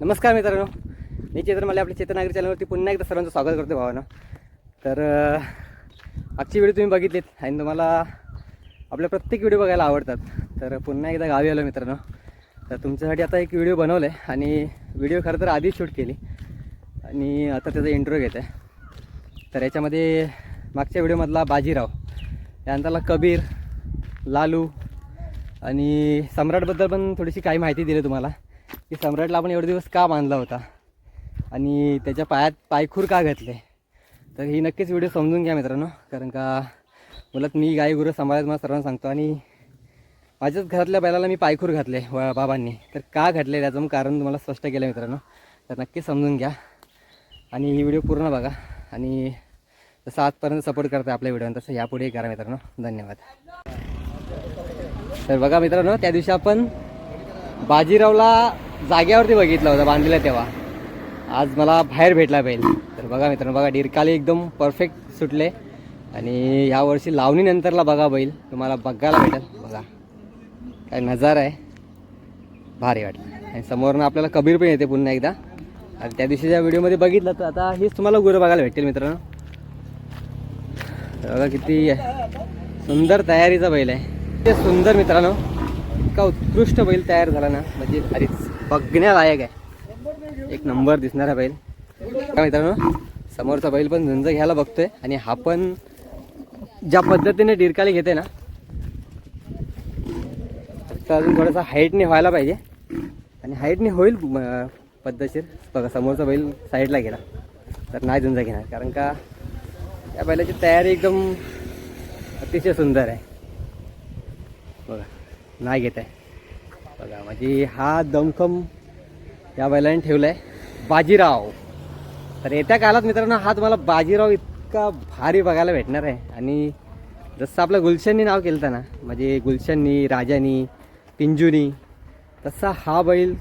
नमस्कार मित्रांनो. मी चेतन मला आपल्या चेतन नागरी चॅनलवरती पुन्हा एकदा सर्वांचं स्वागत करतो भावानं. तर आजची व्हिडिओ तुम्ही बघितलीत आणि तुम्हाला आपल्या प्रत्येक व्हिडिओ बघायला आवडतात. तर पुन्हा एकदा गावी आलो मित्रांनो. तर तुमच्यासाठी आता एक व्हिडिओ बनवला आहे आणि व्हिडिओ खरं तर आधीच शूट केली. आणि आता त्याचा इंट्रो घेत आहे तर याच्यामध्ये मागच्या व्हिडिओमधला बाजीराव त्यानंतरला कबीर लालू आणि सम्राटबद्दल पण थोडीशी काही माहिती दिली तुम्हाला. की सम्राटला आपण एवढे दिवस का बांधला होता? आणि त्याच्या पायात पायखूर का घातले? तर ही नक्कीच व्हिडिओ समजून घ्या मित्रांनो कारण का मुलात मी गाई गुरं सांभाळत मला सर्वांना सांगतो. आणि माझ्याच घरातल्या बैलाला मी पायखूर घातले व बाबांनी. तर का घातले त्याचं कारण तुम्हाला स्पष्ट केलं मित्रांनो. तर नक्की समजून घ्या. आणि ही व्हिडिओ पूर्ण बघा. आणि जसं आजपर्यंत सपोर्ट करता आपल्या व्हिडिओ तसं यापुढेही करा मित्रांनो. धन्यवाद. तर बघा मित्रांनो त्या दिवशी आपण बाजीरावला जाग्यावरती बघितला होता बांधलेला तेव्हा. आज मला बाहेर भेटला बैल. तर बघा मित्रांनो बघा डिरकाली एकदम परफेक्ट सुटले. आणि यावर्षी लावणीनंतरला बघा बैल. तुम्हाला बघायला भेटेल. बघा. काय नजारा आहे. भारी वाटलं. आणि समोरनं आपल्याला कबीर पण येते पुन्हा एकदा. आणि त्या दिवशीच्या व्हिडिओमध्ये बघितलं तर आता हेच तुम्हाला गुरं बघायला भेटेल मित्रांनो. बघा किती सुंदर तयारीचा बैल आहे. ते सुंदर मित्रांनो. इतका उत्कृष्ट बैल तयार झाला ना म्हणजे अरेच बघण्यालायक आहे. एक नंबर दिसणारा बैल. का मित्रांनो समोरचा बैल पण झुंज घ्यायला बघतोय आणि हा पण ज्या पद्धतीने डिरकाली घेते ना तर अजून थोडासा हाईटने व्हायला पाहिजे. आणि हाईटने होईल पद्धतशीर. बघा समोरचा बैल साईडला गेला. तर नाही झुंजा घेणार कारण का या बैलाची तयारी एकदम अतिशय सुंदर आहे. बघा. नाही घेत आहे. बघा म्हणजे हा दमखम या बैलाने ठेवला आहे बाजीराव. तर येत्या काळात मित्रांनो हा तुम्हाला बाजीराव इतका भारी बघायला भेटणार आहे. आणि जसं आपलं गुलशननी नाव केलं होतं ना म्हणजे गुलशननी राजानी पिंजूनी तसा हा बैल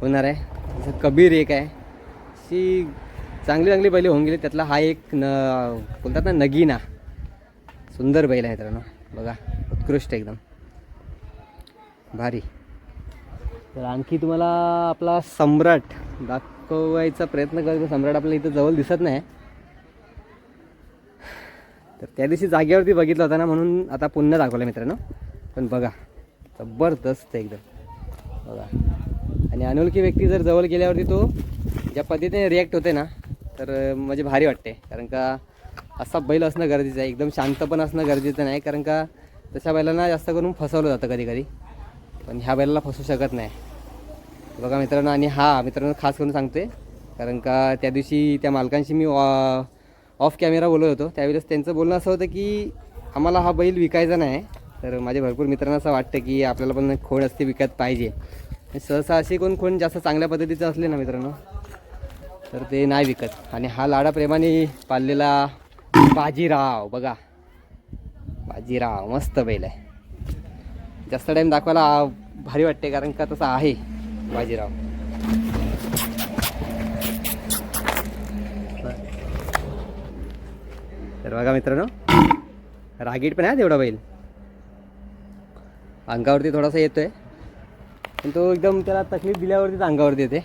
होणार आहे. जसं कबीर एक आहे. अशी चांगली चांगली बैले होऊन गेली. त्यातला हा एक न बोलतात ना नगीना. सुंदर बैल आहे मित्रांनो. बघा उत्कृष्ट एकदम. भारी. तर आणखी तुम्हाला आपला सम्राट दाखवायचा प्रयत्न करतो. सम्राट आपल्याला इथं जवळ दिसत नाही. तर त्या दिवशी जागेवरती बघितलं होतं ना म्हणून आता पुन्हा दाखवलं मित्रांनो. पण बघा जबरदस्त एकदम. बघा. आणि अनोळखी व्यक्ती जर जवळ गेल्यावरती तो ज्या पद्धतीने रिॲक्ट होते ना तर म्हणजे भारी वाटते. कारण का असा बैल असणं गरजेचं आहे. एकदम शांत पण असणं गरजेचं नाही. कारण का तशा बैलांना जास्त करून फसवलं जातं कधी कधी. पण ह्या बैलाला फसू शकत नाही. बघा मित्रांनो आणि हा मित्रांनो खास करून सांगतोय कारण का त्या दिवशी त्या मालकांशी मी ऑफ कॅमेरा बोलत होतो. त्यावेळेस त्यांचं बोलणं असं होतं की आम्हाला हा बैल विकायचा नाही. तर माझ्या भरपूर मित्रांना असं वाटतं की आपल्याला पण खोड असते विकत पाहिजे. सहसा असे कोण कोण जास्त चांगल्या पद्धतीचं असले ना मित्रांनो तर ते नाही विकत. आणि हा लाडा प्रेमाने पाळलेला बाजीराव बघा. बाजीराव मस्त बैल आहे. जास्त टाईम दाखवायला भारी वाटते कारण का तसं आहे बाजीराव. तर बघा मित्रांनो रागीट पण आहे तेवढा बैल. अंगावरती थोडासा येतोय पण तो एकदम त्याला तकलीफ दिल्यावरतीच अंगावरती येते.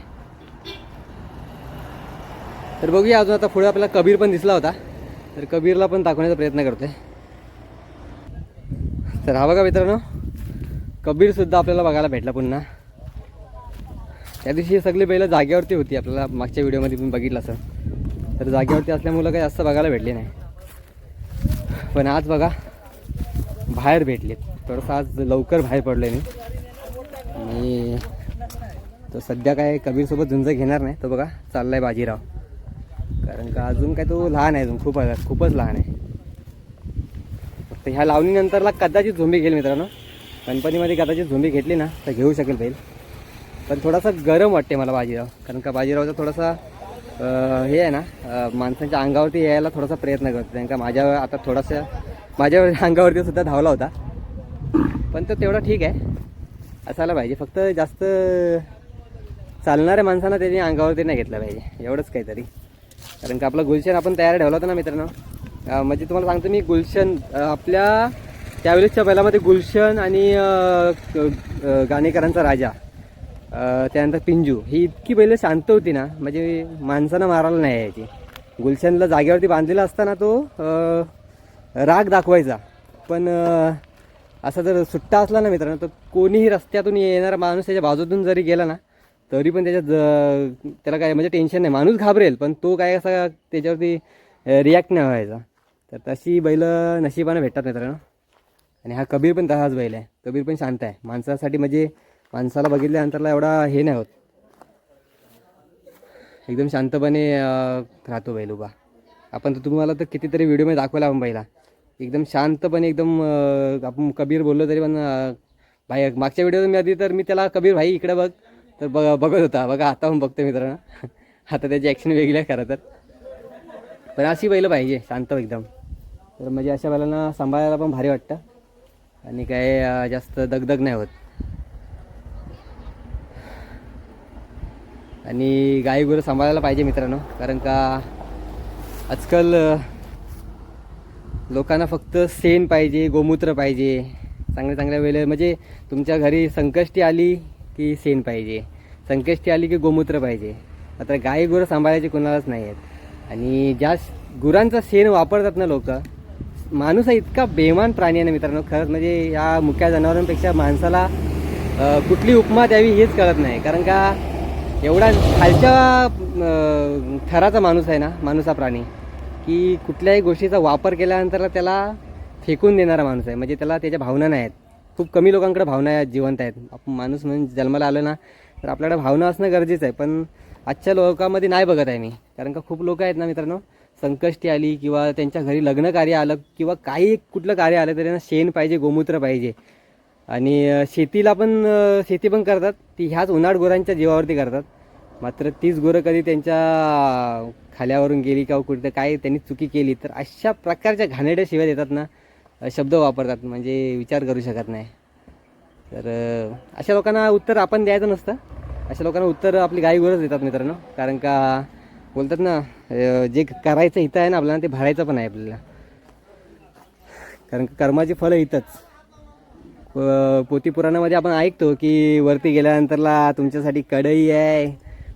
तर बघूया अजून आता पुढे आपल्याला कबीर पण दिसला होता तर कबीरला पण दाखवण्याचा प्रयत्न करतोय. तर हा बघा मित्रांनो कबीरसुद्धा आपल्याला बघायला भेटला पुन्हा. त्या दिवशी हे सगळी बैलं जागेवरती होती आपल्याला मागच्या व्हिडिओमध्ये तुम्ही बघितलं असं तर जागेवरती असल्यामुळं काही जास्त बघायला भेटले नाही. पण आज बघा बाहेर भेटले. थोडंसं आज लवकर बाहेर पडलो आहे मी. आणि तो सध्या काय कबीरसोबत झुंज घेणार नाही तो बघा चाललाय बाजीराव. कारण का अजून काय तो लहान आहे अजून खूप खूपच लहान आहे. फक्त ह्या लावणीनंतरला कदाचित झोंबी घेईल मित्रांनो. गणपतीमध्ये कदाचित झोंबी घेतली ना तर घेऊ शकेल बैल. पण थोडासा गरम वाटते मला बाजीराव. कारण का बाजीरावचा थोडासा हे आहे ना माणसांच्या अंगावरती यायला थोडासा प्रयत्न करतो. कारण का माझ्या आता थोडासा माझ्या अंगावरती सुद्धा धावला होता. पण तो तेवढा ठीक आहे. असायला पाहिजे. फक्त जास्त चालणाऱ्या माणसांना त्याने अंगावरती नाही घेतलं पाहिजे. एवढंच काहीतरी. कारण का आपला गुलशन आपण तयार ठेवला होता ना मित्रांनो. म्हणजे तुम्हाला सांगतो मी गुलशन आपल्या त्यावेळेसच्या बैलामध्ये गुलशन आणि गाणेकरांचा राजा त्यानंतर पिंजू. ही इतकी बैल शांत होती ना म्हणजे माणसानं मारायला नाही यायची. गुलशनला जागेवरती बांधलेला असताना तो राग दाखवायचा. पण असा जर सुट्टा असला ना मित्रांनो तर कोणीही रस्त्यातून येणारा माणूस त्याच्या बाजूतून जरी गेला ना तरी पण त्याच्यात ज- त्याला काय म्हणजे टेन्शन नाही. माणूस घाबरेल पण तो काय असा त्याच्यावरती रिॲक्ट नाही व्हायचा. तर तशी बैल नशिबानं भेटतात मित्रांनो. आणि हा कबीर पण तसाच बैल आहे. कबीर पण शांत आहे. माणसासाठी म्हणजे माणसाला बघितल्यानंतरला एवढा हे नाही होत. एकदम शांतपणे राहतो बैल उभा. आपण तर तुम्हाला तर कितीतरी व्हिडिओमध्ये दाखवला आपण बैला. एकदम शांतपणे एकदम आपण कबीर बोललो तरी पण भाई मागच्या व्हिडिओ मी आधी तर मी त्याला कबीर भाई इकडे बघ. तर बघ बघत होता. बघा आता पण बघतो मित्रांनो. आता त्याची ॲक्शन वेगळी आहे खरं तर. पण अशी बैलं पाहिजे शांत एकदम. तर म्हणजे अशा बैलांना सांभाळायला पण भारी वाटतं. आणि काय जास्त दगदग नाही होत. आणि गाई गुरं सांभाळायला पाहिजे मित्रांनो कारण का आजकाल लोकांना फक्त सेन पाहिजे गोमूत्र पाहिजे. चांगल्या चांगल्या वेळे म्हणजे तुमच्या घरी संकष्टी आली की सेन पाहिजे. संकष्टी आली की गोमूत्र पाहिजे. आता गाई गुरं सांभाळायचे कोणालाच नाही आहेत. आणि ज्या गुरांचा शेण वापरतात ना लोक माणूस हा इतका बेमान प्राणी आहे ना मित्रांनो. खरंच म्हणजे या मुक्या जनावरांपेक्षा माणसाला कुठली उपमा द्यावी हेच कळत नाही. कारण का एवढा खालच्या थराचा माणूस आहे ना माणूस हा प्राणी की कुठल्याही गोष्टीचा वापर केल्यानंतर त्याला फेकून देणारा माणूस आहे. म्हणजे त्याला त्याच्या भावना नाही आहेत. खूप कमी लोकांकडे भावना आहेत जिवंत आहेत. आपण माणूस म्हणून जन्माला आलो ना तर आपल्याकडे भावना असणं गरजेचं आहे. पण आजच्या लोकांमध्ये नाही बघत आहे मी. कारण का खूप लोक आहेत ना मित्रांनो संकष्टी आली किंवा त्यांच्या घरी लग्न कार्य आलं किंवा काही कुठलं कार्य आलं तरी त्यांना शेण पाहिजे गोमूत्र पाहिजे. आणि शेतीला पण शेती पण करतात. ती ह्याच उन्हाळ गुरांच्या जीवावरती करतात. मात्र तीच गुरं कधी त्यांच्या खाल्यावरून गेली किंवा कुठं काय त्यांनी चुकी केली तर अशा प्रकारच्या घाणेरड्या शिवाय देतात ना शब्द वापरतात. म्हणजे विचार करू शकत नाही. तर अशा लोकांना उत्तर आपण द्यायचं नसतं. अशा लोकांना उत्तर आपली गाई गुरंच देतात मित्रांनो. कारण का बोलतात ना जे करायचं हित आहे ना आपल्याला ते भरायचं पण आहे आपल्याला. कारण कर्माचे फळं इथंच. प- पुराणामध्ये आपण ऐकतो की वरती गेल्यानंतरला तुमच्यासाठी कढई आहे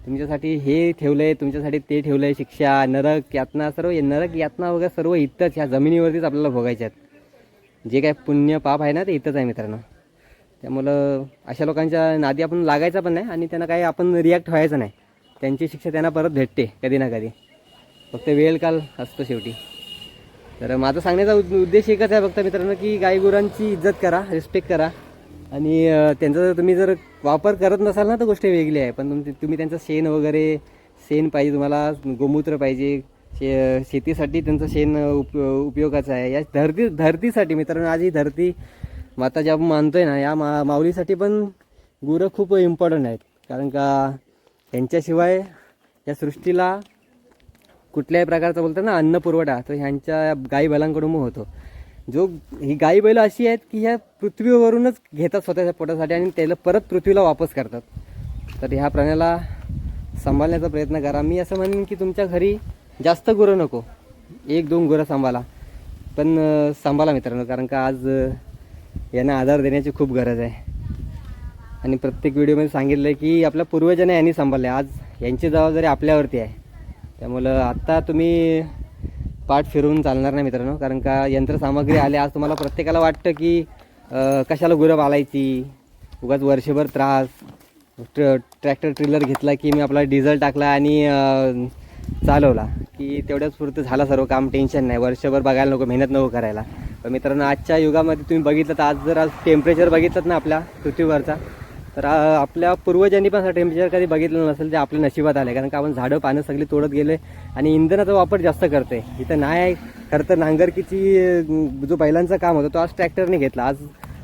तुमच्यासाठी हे ठेवलं आहे तुमच्यासाठी ते ठेवलं आहे शिक्षा नरक यातना सर्व नरक यातना वगैरे सर्व इथंच ह्या जमिनीवरतीच आपल्याला भोगायच्या आहेत. जे काय पुण्य पाप आहे ना ते इथंच आहे मित्रांनो. त्यामुळं अशा लोकांच्या नादी आपण लागायचं पण नाही आणि त्यांना काही आपण रिॲक्ट व्हायचं नाही. त्यांची शिक्षा त्यांना परत भेटते कधी ना कधी. फक्त वेळ काल असतो शेवटी. तर माझा सांगण्याचा उद्देश एकच आहे फक्त मित्रांनो की गाई गुरांची इज्जत करा रिस्पेक्ट करा. आणि त्यांचा जर तुम्ही जर वापर करत नसाल ना तर गोष्ट वेगळी आहे. पण तुमची तुम्ही त्यांचं शेण वगैरे शेण पाहिजे तुम्हाला गोमूत्र पाहिजे शे शेतीसाठी त्यांचं शेण उप उपयोगाचं आहे. या धरती धरतीसाठी मित्रांनो आज ही धरती माता ज्या आपण मानतोय ना या मा माऊलीसाठी पण गुरं खूप इम्पॉर्टंट आहेत. कारण का त्यांच्याशिवाय या सृष्टीला कुठल्याही प्रकारचा बोलतात ना अन्न पुरवठा तर ह्यांच्या गाई बैलांकडून होतो. जो ही गाई बैल अशी आहेत की ह्या पृथ्वीवरूनच घेतात स्वतःच्या पोटासाठी आणि त्याला परत पृथ्वीला वापस करतात. तर ह्या प्राण्याला सांभाळण्याचा प्रयत्न करा. मी असं म्हणेन की तुमच्या घरी जास्त गुरं नको. एक दोन गुरं सांभाळा. पण सांभाळा मित्रांनो कारण का आज यांना आधार देण्याची खूप गरज आहे. आणि प्रत्येक व्हिडिओमध्ये सांगितलं आहे की आपल्या पूर्वजाने यांनी सांभाळले आज यांची जबाबदारी आपल्यावरती आहे. त्यामुळं आत्ता तुम्ही पाठ फिरवून चालणार नाही मित्रांनो कारण का यंत्रसामग्री आले आज तुम्हाला प्रत्येकाला वाटतं की कशाला गुरं बालायची उगाच वर्षभर त्रास. ट्र ट्रॅक्टर ट्रिलर घेतला की मी आपला डिझेल टाकला आणि चालवला. की तेवढ्याच पुरतं झालं सर्व काम टेन्शन नाही. वर्षभर बघायला नको मेहनत नको करायला. पण मित्रांनो आजच्या युगामध्ये तुम्ही बघितलं तर आज जर आज टेम्परेचर बघितलं ना आपल्या पृथ्वीवरचा तर आपल्या पूर्वजांनी पण असं टेम्परेचर कधी बघितलं नसेल ते आपल्या नशिबात आले. कारण का आपण झाडं पानं सगळी तोडत गेले आणि इंधनाचा वापर जास्त करते. इथं नाही खरं तर नांगरकीची जो बैलांचं काम होतं तो आज ट्रॅक्टरने घेतला. आज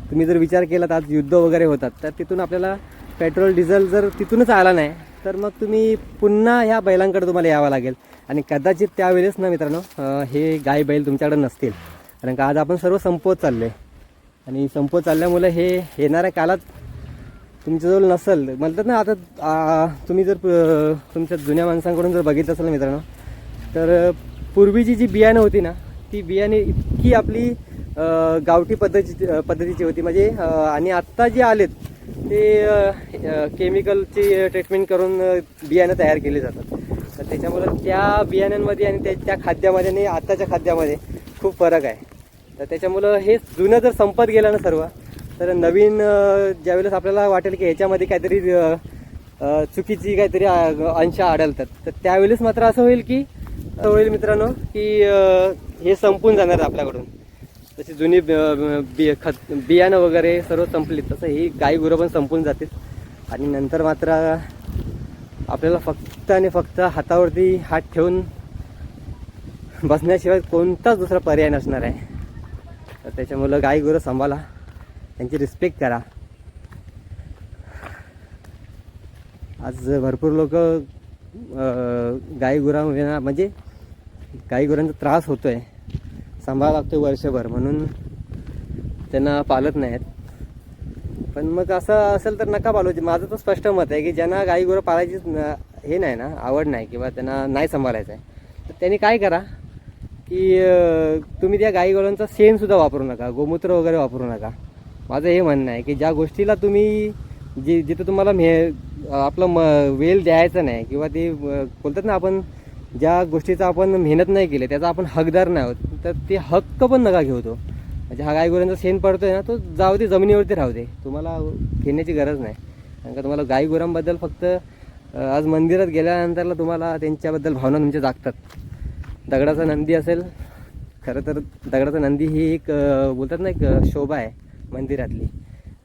तुम्ही जर विचार केला तर आज युद्ध वगैरे होतात तर तिथून आपल्याला पेट्रोल डिझेल जर तिथूनच आला नाही तर मग तुम्ही पुन्हा ह्या बैलांकडे तुम्हाला यावं लागेल. आणि कदाचित त्यावेळेस ना मित्रांनो हे गाय बैल तुमच्याकडे नसतील. कारण का आज आपण सर्व संपवत चाललो आहे आणि संपवत चालल्यामुळे हे येणाऱ्या काळात तुमच्याजवळ नसेल. म्हणतात ना आता तुम्ही जर तुमच्या जुन्या माणसांकडून जर बघितलं असेल मित्रांनो तर पूर्वीची जी बियाणं होती ना ती बियाणे इतकी आपली गावठी पद्धतीची पद्धतीची होती. म्हणजे आणि आत्ता जे आलेत ते केमिकलची ट्रीटमेंट करून बियाणं तयार केली जातात. तर त्याच्यामुळं त्या बियाण्यांमध्ये आणि त्या त्या खाद्यामध्ये आणि आत्ताच्या खाद्यामध्ये खूप फरक आहे. तर त्याच्यामुळं हे जुनं जर संपत गेलं ना सर्व तर नवीन ज्यावेळेस आपल्याला वाटेल की ह्याच्यामध्ये काहीतरी चुकीची काहीतरी अंश आढळतात. तर त्यावेळेस मात्र असं होईल की असं होईल मित्रांनो की हे संपून जाणार आपल्याकडून. तशी जुनी बी खत बियाणं वगैरे सर्व संपली तसं ही गाई गुरं पण संपून जातील. आणि नंतर मात्र आपल्याला फक्त आणि फक्त हातावरती हात ठेवून बसण्याशिवाय कोणताच दुसरा पर्याय नसणार आहे. तर त्याच्यामुळं गाई गुरं सांभाळा. त्यांची रिस्पेक्ट करा. आज भरपूर लोक गाई गुरा म्हणजे गाई गुरांचा त्रास होतो आहे सांभाळा लागतोय वर्षभर म्हणून त्यांना पालत नाहीत. पण मग असं असेल तर नका पालू. माझं तर स्पष्ट मत आहे की ज्यांना गाई गुरं पाळायची हे नाही ना आवड नाही किंवा त्यांना नाही सांभाळायचं आहे तर त्यांनी काय करा की तुम्ही त्या गाई गुरांचा शेणसुद्धा वापरू नका गोमूत्र वगैरे वापरू नका. माझं हे म्हणणं आहे की ज्या गोष्टीला तुम्ही जी जिथं तुम्हाला मे आपलं म वेल द्यायचं नाही किंवा ते बोलतात ना आपण ज्या गोष्टीचा आपण मेहनत नाही केली त्याचा आपण हकदार नाही आहोत तर ते हक्क पण नका घेऊ तो. म्हणजे हा गाई गुरांचा शेण पडतोय ना तो जाऊ दे जमिनीवरती राहू दे. तुम्हाला घेण्याची गरज नाही. कारण का तुम्हाला गाई गुरांबद्दल फक्त आज मंदिरात गेल्यानंतरला तुम्हाला त्यांच्याबद्दल भावना तुमच्या जागतात. दगडाचा नंदी असेल खरं तर दगडाचा नंदी ही एक बोलतात ना एक शोभा आहे. मंदिरातली.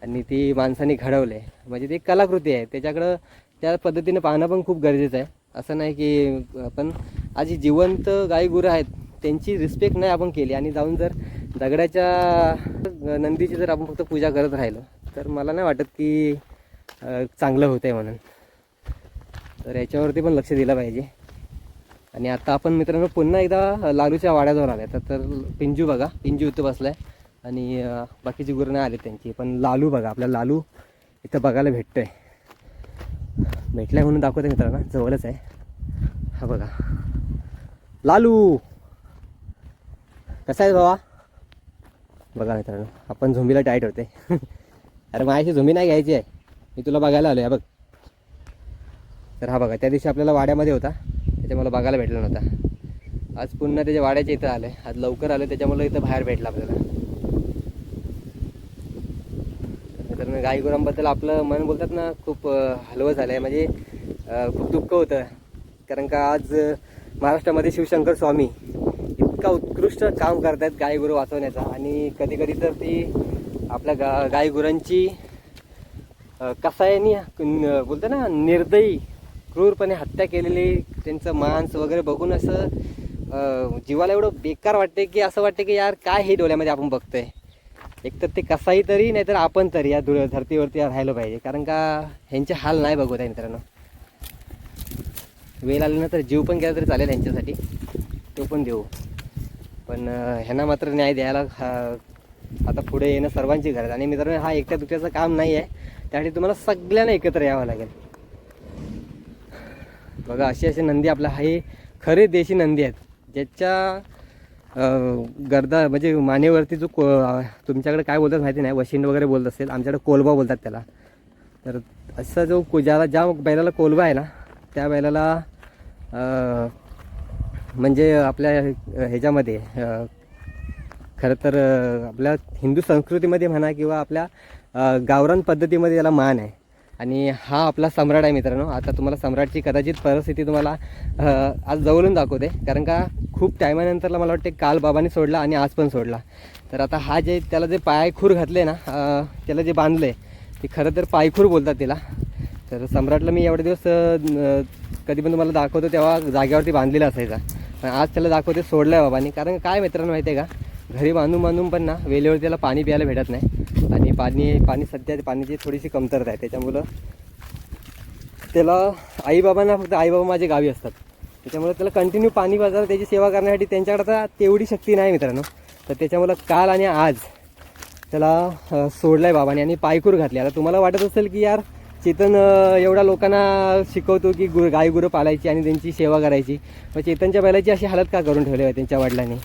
आणि ती माणसाने घडवले म्हणजे ती एक कलाकृती आहे. त्याच्याकडं त्या पद्धतीने पाहणं पण खूप गरजेचं आहे. असं नाही की आपण आज जी जिवंत गाई आहेत त्यांची रिस्पेक्ट नाही आपण केली. आणि जाऊन जर दगडाच्या नंदीची जर आपण फक्त पूजा करत राहिलो तर मला नाही वाटत की चांगलं होतं आहे म्हणून. तर याच्यावरती पण लक्ष दिलं पाहिजे. आणि आता आपण मित्रांनो पुन्हा एकदा लालूच्या वाड्याजवळ आले तर पिंजू बघा. पिंजू इथं आहे आणि बाकीची गुरं नाही आली त्यांची. पण लालू बघा आपला लालू इथं बघायला भेटतोय. भेटलाय म्हणून दाखवते मित्रांना जवळच आहे. हा बघा. लालू! कसा आहे बाबा बघा मित्रांनो आपण झोंबीला टाईट होते. अरे माझ्याशी झोंबी नाही घ्यायची आहे. मी तुला बघायला आलो आहे बघ. तर हा बघा त्या दिवशी आपल्याला वाड्यामध्ये होता. त्याच्यामुळे बघायला भेटला नव्हता. आज पुन्हा त्याच्या वाड्याच्या इथं आलं आज लवकर आलं त्याच्यामुळे इथं बाहेर भेटला आपल्याला. तर गाई गुरांबद्दल आपलं मन बोलतात ना खूप हलवं झालं आहे म्हणजे खूप दुःख होतं. कारण का आज महाराष्ट्रामध्ये शिवशंकर स्वामी इतका उत्कृष्ट काम करत आहेत गुरु वाचवण्याचा. आणि कधी कधी तर ती आपल्या गा गाई गुरांची कसायानी बोलतं बोलतो ना निर्दयी क्रूरपणे हत्या केलेली त्यांचं मांस वगैरे बघून असं जीवाला एवढं बेकार वाटते की असं वाटते की यार काय हे डोळ्यामध्ये आपण बघतोय. एक तर ते कसाही तरी नाहीतर आपण तरी या धुळ धरतीवरती राहिलं पाहिजे. कारण का ह्यांचे हाल नाही बघत आहे मित्रांनो. वेळ आली ना तर जीव पण गेला तरी चालेल ह्यांच्यासाठी. तो पण देऊ. पण ह्यांना मात्र न्याय द्यायला आता पुढे येणं सर्वांची गरज. आणि मित्रांनो हा एकट्या दुसऱ्याचं काम नाही आहे त्यासाठी तुम्हाला सगळ्यांना एकत्र यावं लागेल. बघा अशी अशी नंदी आपल्या हे खरे देशी नंदी आहेत ज्याच्या गर्दा म्हणजे मानेवरती जो को तुमच्याकडे काय बोलतात माहिती नाही वशिंड वगैरे बोलत असेल आमच्याकडे कोलबा बोलतात त्याला. तर असा जो को- ज्याला ज्या बैलाला कोलबा आहे ना त्या बैलाला म्हणजे आपल्या ह्याच्यामध्ये खरं तर आपल्या हिंदू संस्कृतीमध्ये म्हणा किंवा आपल्या गावरान पद्धतीमध्ये याला मान आहे. आणि हा आपला सम्राट आहे मित्रांनो. आता तुम्हाला सम्राटची कदाचित परिस्थिती तुम्हाला आज जवळून दाखवते. कारण का खूप टायमानंतरला मला वाटते काल बाबांनी सोडला आणि आज पण सोडला. तर आता हा जे त्याला जे पायखूर घातले ना त्याला जे बांधले ते खरं तर पायखूर बोलतात त्याला तर सम्राटला मी एवढे दिवस कधी पण तुम्हाला दाखवतो तेव्हा जागेवरती बांधलेला असायचा. पण आज त्याला दाखवते सोडलं आहे बाबांनी. कारण काय मित्रांनो माहिती आहे का घरी बांधून बांधून पण ना वेळेवर त्याला पाणी प्यायला भेटत नाही. आणि पाणी पाणी सध्या पाण्याची थोडीशी कमतरता आहे. त्याच्यामुळं त्याला आईबाबांना फक्त आईबाबा माझे गावी असतात. त्याच्यामुळे त्याला कंटिन्यू पाणी बाजार त्याची सेवा करण्यासाठी त्यांच्याकडे आता तेवढी शक्ती नाही मित्रांनो. तर त्याच्यामुळं काल आणि आज त्याला सोडलं आहे बाबाने आणि पायखूर घातली. आता तुम्हाला वाटत असेल की यार चेतन एवढ्या लोकांना शिकवतो की गु गाय गुरं पालायची आणि त्यांची सेवा करायची. मग चेतनच्या बैलाची अशी हालत का करून ठेवली आहे त्यांच्या वडिलांनी?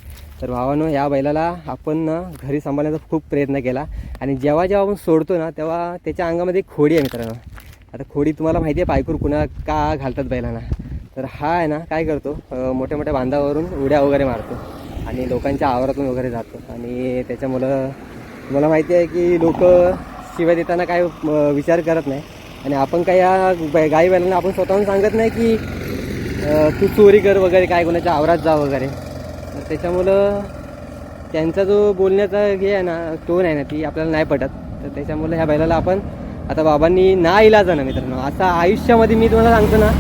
तर भावानं या बैलाला आपण ना घरी सांभाळण्याचा खूप प्रयत्न केला. आणि जेव्हा जेव्हा आपण सोडतो ना तेव्हा त्याच्या अंगामध्ये खोडी आहे मित्रांनो. आता खोडी तुम्हाला माहिती आहे पायकूर कुणा का घालतात बैलांना. तर हा आहे ना काय करतो? मोठ्या मोठ्या बांधावरून उड्या वगैरे मारतो. आणि लोकांच्या आवारातून वगैरे जातो. आणि त्याच्यामुळं तुम्हाला माहिती आहे की लोक शिवाय देताना काय विचार करत नाही. आणि आपण काय या गाई बैलांना आपण स्वतःहून सांगत नाही की तू चोरी कर वगैरे काय कोणाच्या आवारात जा वगैरे. त्याच्यामुळं त्यांचा जो बोलण्याचा हे आहे ना टोन आहे ना ती आपल्याला नाही पटत. तर त्याच्यामुळं ह्या बैलाला आपण आता बाबांनी ना इलाज ना मित्रांनो असा आयुष्यामध्ये मी तुम्हाला सांगतो ना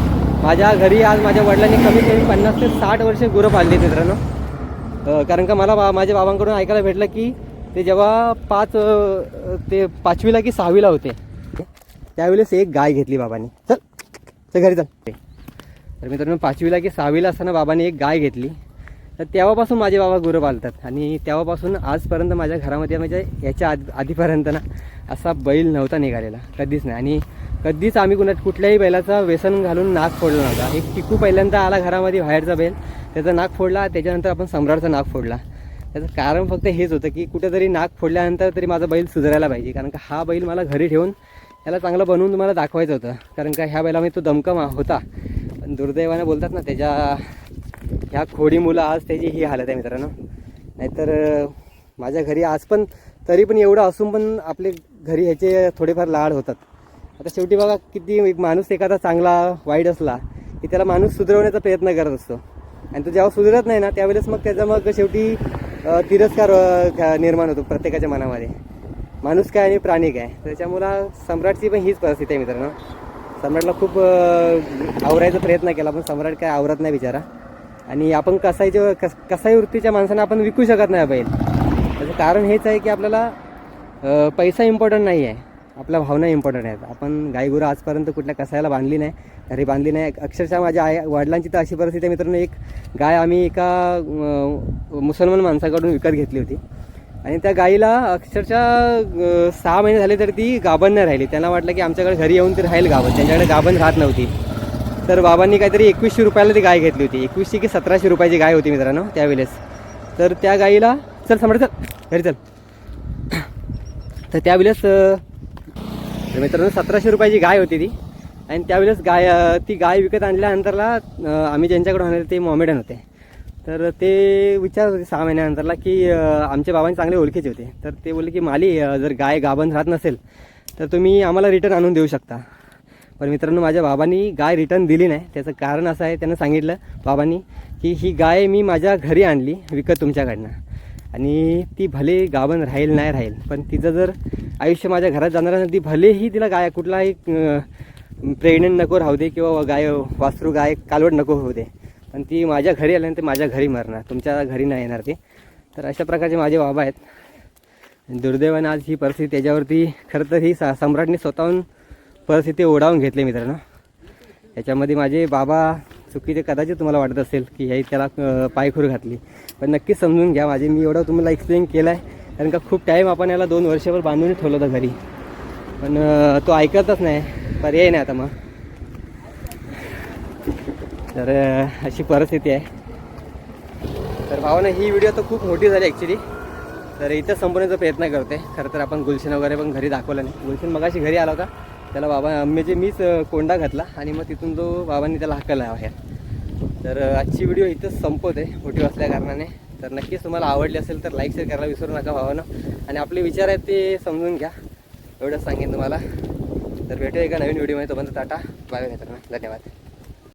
माझ्या घरी आज माझ्या वडिलांनी कमीत कमी पन्नास ते साठ वर्ष गुरं पाळली मित्रांनो. कारण का मला बा माझ्या बाबांकडून ऐकायला भेटलं की ते जेव्हा पाच ते पाचवीला की सहावीला होते त्यावेळेस एक गाय घेतली बाबांनी. चल चल घरी चल. तर मित्रांनो पाचवीला की सहावीला असताना बाबांनी एक गाय घेतली. तर तेव्हापासून माझे बाबा गुरं पालतात. आणि तेव्हापासून आजपर्यंत माझ्या घरामध्ये म्हणजे याच्या आधी आधीपर्यंत ना असा बैल नव्हता निघालेला. कधीच नाही. आणि कधीच आम्ही कुणा कुठल्याही बैलाचा व्यसन घालून नाक फोडला नव्हता. एक टिकू पहिल्यांदा आला घरामध्ये बाहेरचा बैल त्याचा नाक फोडला त्याच्यानंतर आपण सम्राटचा नाक फोडला. त्याचं कारण फक्त हेच होतं की कुठेतरी नाक फोडल्यानंतर तरी माझा बैल सुधारायला पाहिजे. कारण का हा बैल मला घरी ठेवून त्याला चांगलं बनवून तुम्हाला दाखवायचं होतं. कारण का ह्या बैलामध्ये तो दमकम होता. पण दुर्दैवाने बोलतात ना त्याच्या ह्या खोडी मुलं आज त्याची ही हालत आहे मित्रांनो. नाहीतर माझ्या घरी आज पण तरी पण एवढं असून पण आपले घरी ह्याचे थोडेफार लाड होतात. आता शेवटी बघा किती एक माणूस एखादा चांगला वाईट असला की त्याला माणूस सुधारवण्याचा प्रयत्न करत असतो. आणि तो जेव्हा सुधरत नाही ना त्यावेळेस मग त्याचा मग शेवटी तिरस्कार निर्माण होतो प्रत्येकाच्या मनामध्ये. माणूस काय आणि प्राणी काय त्याच्यामुळं सम्राटची पण हीच परिस्थिती आहे मित्रांनो. सम्राटला खूप आवरायचा प्रयत्न केला पण सम्राट काय आवरत नाही बिचारा. आणि आपण कसाईच्या कस कसाई वृत्तीच्या माणसांना आपण विकू शकत नाही बैल. त्याचं कारण हेच आहे की आपल्याला पैसा इम्पॉर्टंट नाही आहे आपल्या भावना इम्पॉर्टंट आहेत. आपण गाईगुरं आजपर्यंत कुठल्या कसायला बांधली नाही घरी बांधली नाही. अक्षरशः माझ्या आई वडिलांची तर अशी परिस्थिती आहे मित्रांनो एक गाय आम्ही एका मुसलमान माणसाकडून विकत घेतली होती. आणि त्या गाईला अक्षरशः सहा महिने झाले तर ती गाभण नाही राहिली. त्यांना वाटलं की आमच्याकडे घरी येऊन ती राहील गाभण. त्यांच्याकडे गाभण राहत नव्हती. तर बाबांनी काहीतरी एकवीसशे रुपयाला ती गाय घेतली होती. एकवीसशे की सतराशे रुपयाची गाय होती मित्रांनो त्यावेळेस. तर त्या गाईला चल सम्राट चल. घरी चल. तर त्यावेळेस मित्रांनो सतराशे रुपयाची गाय होती ती. आणि त्यावेळेस गाय ती गाय विकत आणल्यानंतरला आम्ही ज्यांच्याकडून आणले ते मॉमेडन होते. तर ते विचारत होते सहा महिन्यानंतरला की आमच्या बाबांनी चांगले ओळखीचे होते. तर ते बोलले की माली जर गाय गाभण राहत नसेल तर तुम्ही आम्हाला रिटर्न आणून देऊ शकता. पण मित्रांनो माझ्या बाबांनी गाय रिटर्न दिली नाही. त्याचं कारण असं आहे त्यांना सांगितलं बाबांनी की ही गाय मी माझ्या घरी आणली विकत तुमच्याकडनं. आणि ती भले गाभण राहील नाही राहील पण तिचं जर आयुष्य माझ्या घरात जाणार असेल ती भलेही तिला गाय कुठलाही प्रेग्नेंट नको राहू दे किंवा गाय वासरू गाय कालवड नको होऊ दे. पण ती माझ्या घरी आल्यानंतर माझ्या घरी मरणार तुमच्या घरी नाही येणार ती. तर अशा प्रकारचे माझे बाबा आहेत. दुर्दैवानं आज ही परिस्थिती त्याच्यावरती खरं तर ही सा सम्राटने स्वतःहून परिस्थिती ओढावून घेतली मित्रांनो. याच्यामध्ये माझे बाबा चुकीचे कदाचित तुम्हाला वाटत असेल की हे त्याला पायखूर घातली. पण नक्कीच समजून घ्या माझे मी एवढं तुम्हाला एक्सप्लेन केलं आहे कारण का खूप टाईम आपण याला दोन वर्षभर बांधून ठेवलं होतं घरी. पण तो ऐकतच नाही. पर्याय नाही आता मग. तर अशी परिस्थिती आहे. तर भावानं ही व्हिडिओ तर खूप मोठी झाली ॲक्च्युली तर इथं संपवण्याचा प्रयत्न करते. खरं तर आपण गुलशन वगैरे पण घरी दाखवलं नाही. गुलशन मगाशी घरी आला होता. त्याला बाबा म्हणजे मीच कोंडा घातला आणि मग तिथून तो बाबांनी त्याला हाकला बाहेर. तर आजची व्हिडिओ इथंच संपवते मोठी असल्या कारणाने. तर नक्कीच तुम्हाला आवडली असेल तर लाईक शेअर करायला विसरू नका भावानं. आणि आपले विचार आहेत ते समजून घ्या. एवढंच सांगेन तुम्हाला. तर भेटूया एका नवीन व्हिडिओमध्ये. तोपर्यंत टाटा. बाय बाय मित्रांनो. धन्यवाद.